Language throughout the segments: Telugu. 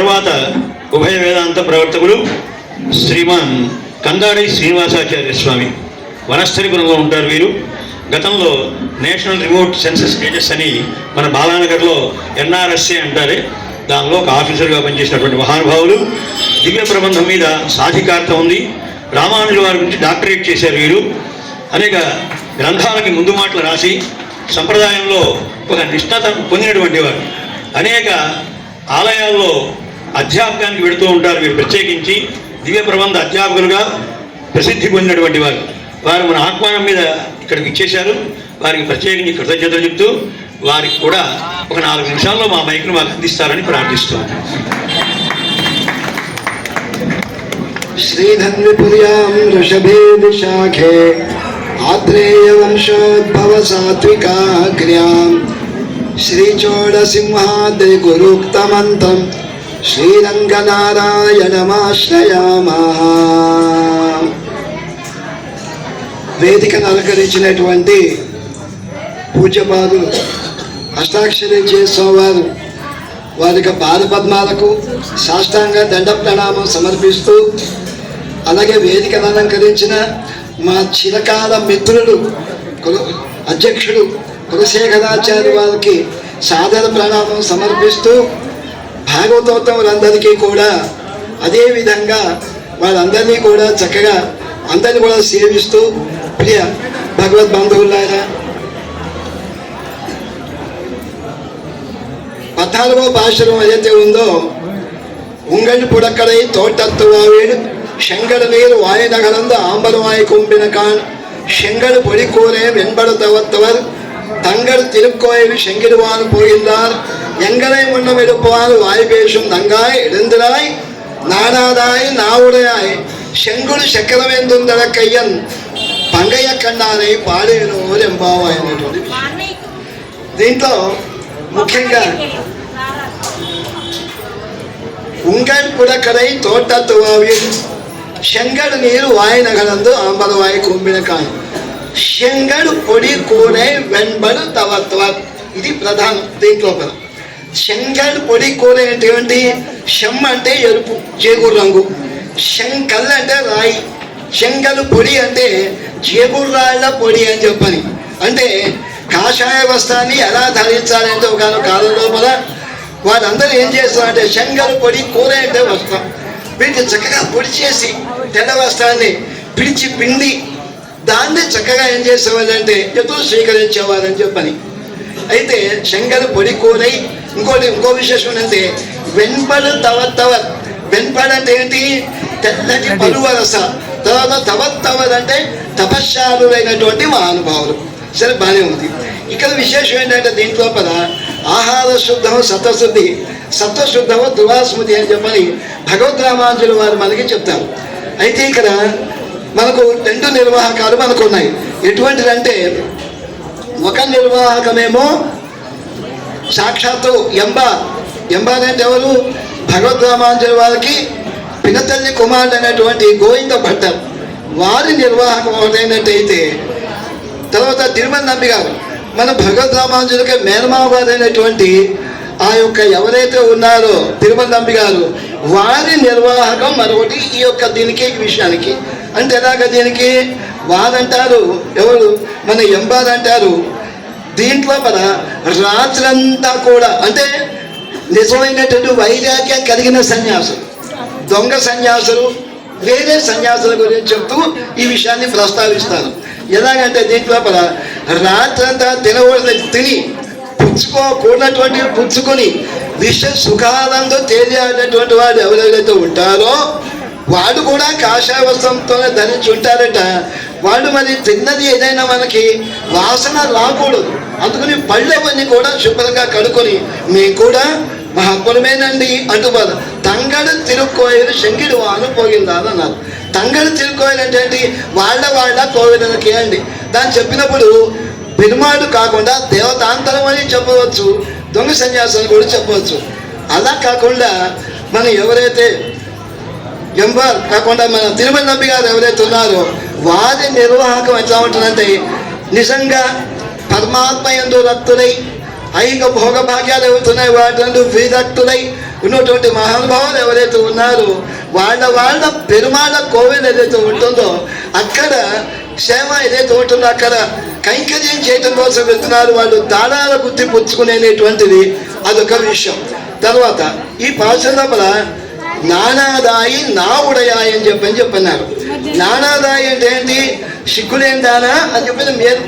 తర్వాత ఉభయ వేదాంత ప్రవర్తకులు శ్రీమాన్ కందాడి శ్రీనివాసాచార్య స్వామి వనస్థలిపురంలో ఉంటారు వీరు. గతంలో నేషనల్ రిమోట్ సెన్సస్ ఏజెస్ అని మన బాలానగర్లో ఎన్ఆర్ఎస్ఏ అంటారే. దానిలో ఒక ఆఫీసర్గా పనిచేసినటువంటి మహానుభావులు. దివ్య ప్రబంధం మీద సాధికారత ఉంది. రామానుజుల వారి గురించి డాక్టరేట్ చేశారు వీరు. అనేక గ్రంథాలకి ముందు మాటలు రాసి సంప్రదాయంలో ఒక నిష్ణత పొందినటువంటి వారు. అనేక ఆలయాల్లో అధ్యాపకానికి వెళుతూ ఉంటారు వీరు ప్రత్యేకించి. దివ్య ప్రబంధ అధ్యాపకులుగా ప్రసిద్ధి పొందినటువంటి వారు. వారు మన ఆహ్వానం మీద ఇక్కడికి ఇచ్చేశారు. వారికి ప్రత్యేకించి కృతజ్ఞతలు చెప్తూ వారికి కూడా ఒక నాలుగు నిమిషాల్లో మా మైక్ను మాకు అందిస్తారని ప్రార్థిస్తాం ఆత్రేయ వంశోద్భవ సాత్వికాగ్ర్యాం శ్రీచోడసింహాద్రి గురుక్తమంతం శ్రీరంగనారాయణమాశ్రయామా వేదికను అలంకరించినటువంటి పూజ్యపాదులు అష్టాక్షరి చేసేవారు వారి యొక్క పాదపద్మాలకు సాష్టాంగ దండ ప్రణామం సమర్పిస్తూ అలాగే వేదికను అలంకరించిన మా చిరకాల మిత్రుడు కుల అధ్యక్షుడు కులశేఖరాచార్య వారికి సాదర ప్రణామం సమర్పిస్తూ భాగవతోత్తములందరికీ కూడా అదే విధంగా వాళ్ళందరినీ కూడా చక్కగా అందరినీ కూడా సేవిస్తూ ప్రియ భగవద్ బంధువులారా పద్నాలుగో భాషలో ఏదైతే ఉందో உங்கள் புடக்கடை தோட்டத்துவாவில் செங்கட நீர் வாயநகர்ந்து ஆம்பரமாய் கும்பின கான் செங்கல் பொடிக்கூரே வெண்பட தவத்தவர் தங்கள் திருக்கோயில் செங்கிடுவான் போகின்றார் எங்களை முன்னம் எடுப்பார் வாய் பேசும் நங்காய் எழுந்திராய் நாடாதாய் நாவுடையாய் செங்குடு சக்கரவேந்தும் தர கையன் పంగయ్య కన్నాని పాడేనూరు ఎంబావ అనేటువంటి దీంట్లో ముఖ్యంగా ఉంగల్ పుడకడై తోటత్తువావి శంగడు నీరు వాయనగలందు ఆంబలవాయి కుంభినకాయ శంగడు పొడి కూడే వెంబడు తవత్వ ఇది ప్రధానం దీంట్లో కూడా శంగడు పొడి కూర ఏంటి షమ్ అంటే ఎరుపు జేగురు రంగు. శంకల్ అంటే రాయి. శంగలు పొడి అంటే జేగురు రాళ్ళ పొడి అని చెప్పని. అంటే కాషాయ వస్త్రాన్ని ఎలా ధరించాలంటే ఒక కాలం లోపల వాళ్ళందరూ ఏం చేస్తారంటే శంగలు పొడి కూర అంటే వస్త్రం. వీటిని చక్కగా పొడి చేసి తెల్ల వస్త్రాన్ని పిడిచి పిండి దాన్ని చక్కగా ఏం చేసేవాళ్ళంటే ఎదురు స్వీకరించేవారని చెప్పని. అయితే శంగలు పొడి కూరై ఇంకోటి ఇంకో విశేషం ఏంటంటే వెన్పడు తవ తవ వెన్పడు అంటే ఏంటి? తెల్లటి పలువరస తర్వాత తవత్తవర్ అంటే తపశ్శాలులైనటువంటి మహానుభావులు. సరే బాగానే ఉంది. ఇక్కడ విశేషం ఏంటంటే దీంట్లో పద ఆహార శుద్ధం సత్వశుద్ధి. సత్వశుద్ధము దువాస్మృతి అని చెప్పని భగవద్ రామానుజులు వారు మనకి చెప్తారు. అయితే ఇక్కడ మనకు రెండు నిర్వాహకాలు మనకు ఉన్నాయి. ఎటువంటిదంటే ఒక నిర్వాహకమేమో సాక్షాత్తు ఎంబ ఎంబ అంటే ఎవరు? భగవద్ వారికి పినతల్లి కుమారుడు అనేటువంటి గోవింద భట్టర్ వారి నిర్వాహకం ఒకటైనట్టయితే తర్వాత తిరుమల నంబి గారు. మన భగవద్ రామానుజులకి మేనమావారైనటువంటి ఆ యొక్క ఎవరైతే ఉన్నారో తిరుమల నంబి గారు వారి నిర్వాహకం మరొకటి ఈ యొక్క దీనికి విషయానికి. అంటే ఎలాగ దీనికి వారంటారు ఎవరు? మన ఎంబార్ అంటారు దీంట్లో మన రాత్రంతా కూడా అంటే నిజమైనటువంటి వైరాగ్యం కలిగిన సన్యాసులు దొంగ సన్యాసులు వేరే సన్యాసుల గురించి చెప్తూ ఈ విషయాన్ని ప్రస్తావిస్తాను ఎలాగంటే దీంట్లో మన రాత్రంతా తినకూడదు తిని పుచ్చుకోకూడనటువంటి పుచ్చుకొని విష సుఖాలంతో తేలియాడేటువంటి వాడు ఎవరెవరైతే ఉంటారో వాడు కూడా కాషాయ వస్త్రంతోనే ధరించి ఉంటారట. వాళ్ళు మరి తిన్నది ఏదైనా మనకి వాసన రాకూడదు. అందుకని పళ్ళవన్నీ కూడా శుభ్రంగా కడుకొని మేము కూడా మహాత్ములమేనండి అంటూ బాధ తంగడు తిరుక్కోయలు శంకిడు వాను పోయిందా అన్నారు. తంగడు తిరుక్కోయలు అంటే ఏంటి? వాళ్ళ వాళ్ళ కోవిలకి అండి. దాన్ని చెప్పినప్పుడు పెరుమాడు కాకుండా దేవతాంతరం అని చెప్పవచ్చు దొంగ సన్యాసాలు కూడా చెప్పవచ్చు. అలా కాకుండా మనం ఎవరైతే ఎంబర్ కాకుండా మన తిరుమల నబ్బి గారు ఎవరైతే ఉన్నారో వారి నిర్వాహకం ఎట్లా ఉంటుందంటే నిజంగా పరమాత్మ ఎందు రక్తులై ఐక భోగ భాగ్యాలు అవుతున్నాయి వాటి విరక్తులై ఉన్నటువంటి మహానుభావులు ఎవరైతే ఉన్నారో వాళ్ళ వాళ్ళ పెరుమాళ కోవిల్ ఏదైతే ఉంటుందో అక్కడ సేవ ఏదైతే ఉంటుందో అక్కడ కైంకర్యం చేయటం కోసం వెళ్తున్నారు వాళ్ళు దానాల బుద్ధి పుచ్చుకునేటువంటిది అదొక విషయం. తర్వాత ఈ పాఠశాల నానాదాయి నా ఉడయాయి అని చెప్పని చెప్పన్నారు. నానాదాయి అంటే ఏంటి? సిగ్గులేం దానా అని చెప్పి మేలు.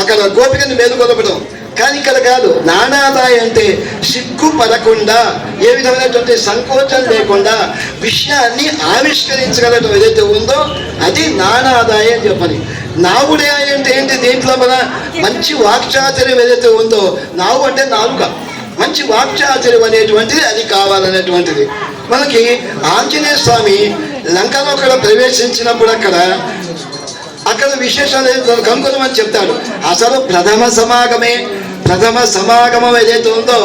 అక్కడ గోపికని మేలుకొలపడం కానీ ఇక్కడ కాదు. నానాదాయి అంటే సిగ్గు పడకుండా ఏ విధమైనటువంటి సంకోచం లేకుండా విషయాన్ని ఆవిష్కరించగలటం ఏదైతే ఉందో అది నానాదాయ అని చెప్పని. నావుడే అంటే ఏంటి? దీంట్లో మన మంచి వాక్చాచర్యం ఏదైతే ఉందో నావు అంటే నాలుక. మంచి వాక్చాచర్యం అనేటువంటిది అది కావాలనేటువంటిది. మనకి ఆంజనేయ స్వామి లంకలో అక్కడ ప్రవేశించినప్పుడు అక్కడ అక్కడ విశేషాలు ఏదో కనుక్కోమని చెప్తాడు. అసలు ప్రథమ సమాగమే ప్రథమ సమాగమం ఏదైతే ఉందో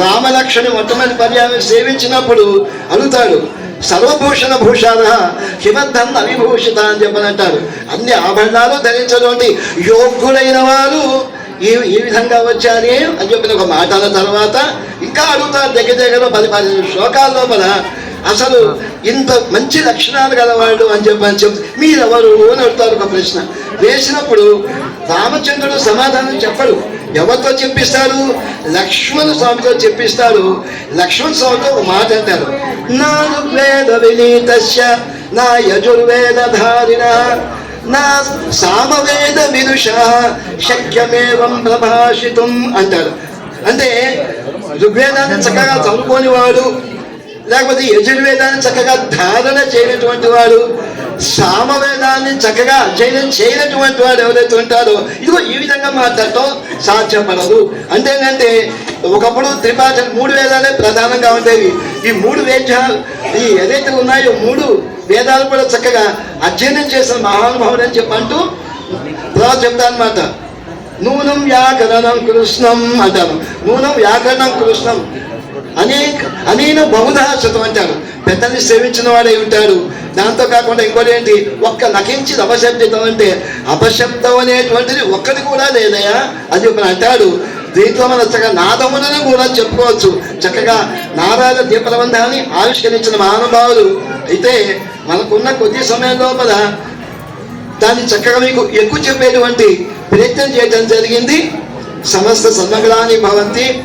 రామలక్ష్మణి మొట్టమొదటి పర్యాయం సేవించినప్పుడు అడుగుతాడు. సర్వభూషణ భూషాల హిమద్ధం అవిభూషిత అని చెప్పని అంటారు అన్ని ఆభరణాలు ధరించినటువంటి యోగ్యుడైన వారు ఈ ఈ విధంగా వచ్చారే అని చెప్పిన ఒక మాటల తర్వాత ఇంకా అడుగుతారు దగ్గర దగ్గర పది పది శ్లోకాల లోపల అసలు ఇంత మంచి లక్షణాలు గలవాడు అని చెప్పని చెప్ మీరెవరు అని అడుగుతారు ఒక ప్రశ్న. వేసినప్పుడు రామచంద్రుడు సమాధానం చెప్పడు. ఎవరితో చెప్పిస్తారు? లక్ష్మణ స్వామితో చెప్పిస్తారు. లక్ష్మణ స్వామితో ఒక మాట అంటారు. నా వేద వినీతస్య నా యజుర్వేద ధారిణ నా సామవేద వినుష శక్యమేవం ప్రభాషితం అంటారు. అంటే ఋగ్వేదాన్ని చక్కగా చదువుకోని వాడు లేకపోతే యజుర్వేదాన్ని చక్కగా ధారణ చేయనటువంటి వాడు సామవేదాన్ని చక్కగా అధ్యయనం చేయనటువంటి వాడు ఎవరైతే ఉంటారో ఇదిగో ఈ విధంగా మాట్లాడటం సాధ్యపడదు. అంతేనంటే ఒకప్పుడు త్రిపాఠ మూడు వేదాలే ప్రధానంగా ఉండేవి. ఈ మూడు వేద్యాలు ఈ ఏదైతే ఉన్నాయో మూడు వేదాలు కూడా చక్కగా అధ్యయనం చేసిన మహానుభావుడు అని చెప్పంటూ తర్వాత చెప్తా అనమాట నూనం వ్యాకరణం కృష్ణం అంటారు. నూనం వ్యాకరణం కృష్ణం. అనేక అనేక బహుధా శతం అంటారు. పెద్దల్ని సేవించిన వాడే ఉంటాడు. దాంతో కాకుండా ఇంకోటి ఏంటి? ఒక్క నకించిన అపశబ్దితం అంటే అపశబ్దం అనేటువంటిది ఒక్కటి కూడా లేదయా అని చెప్పి అంటాడు. దీంట్లో మన చక్కగా నాదములను కూడా చెప్పుకోవచ్చు. చక్కగా నారాజ దీపలబంధాన్ని ఆవిష్కరించిన మహానుభావులు అయితే మనకున్న కొద్ది సమయం లోపల దాన్ని చక్కగా మీకు ఎక్కువ చెప్పేటువంటి ప్రయత్నం చేయడం జరిగింది. సమస్త సన్మగళాన్ని భవంతి.